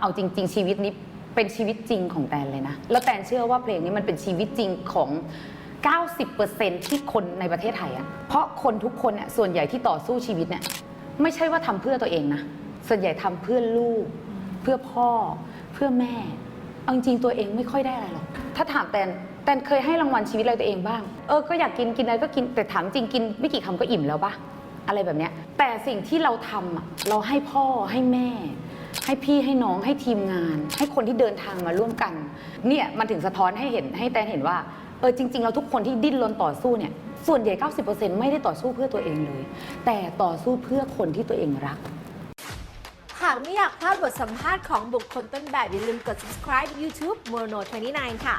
เอาจริง ๆ ชีวิตนี้เป็นชีวิตจริงของแตนเลยนะ แล้วแตนเชื่อว่าเพลงนี้มันเป็นชีวิตจริงของ 90%ที่คนในประเทศไทยอะเพราะคนทุกคนเนี่ยส่วนใหญ่ที่ต่อสู้ชีวิตเนี่ยไม่ใช่ว่าทำเพื่อตัวเองนะ ส่วนใหญ่ทำเพื่อลูก เพื่อพ่อ เพื่อแม่ เอาจริงๆตัวเองไม่ค่อยได้อะไรหรอก ถ้าถามแตน แตนเคยให้รางวัลชีวิตอะไรตัวเองบ้าง เออ ก็อยากกินกินอะไรก็กิน แต่ถามจริงกินไม่กี่คำก็อิ่มแล้วปะอะไรแบบเนี้ย แต่สิ่งที่เราทำอะเราให้พ่อให้แม่ ให้พี่ให้น้องให้ทีมงาน ให้คนที่เดินทางมาร่วมกัน เนี่ยมันถึงสะท้อนให้เห็นให้แตนเห็นว่าเออจริงๆเราทุกคนที่ดิ้นรนต่อสู้เนี่ยส่วนใหญ่ 90%ไม่ได้ต่อสู้เพื่อตัวเองเลย แต่ต่อสู้เพื่อคนที่ตัวเองรัก หากไม่อยากพลาดบทสัมภาษณ์ของบุคคลต้นแบบอย่าลืมกด subscribe YouTube Mono 29 ค่ะ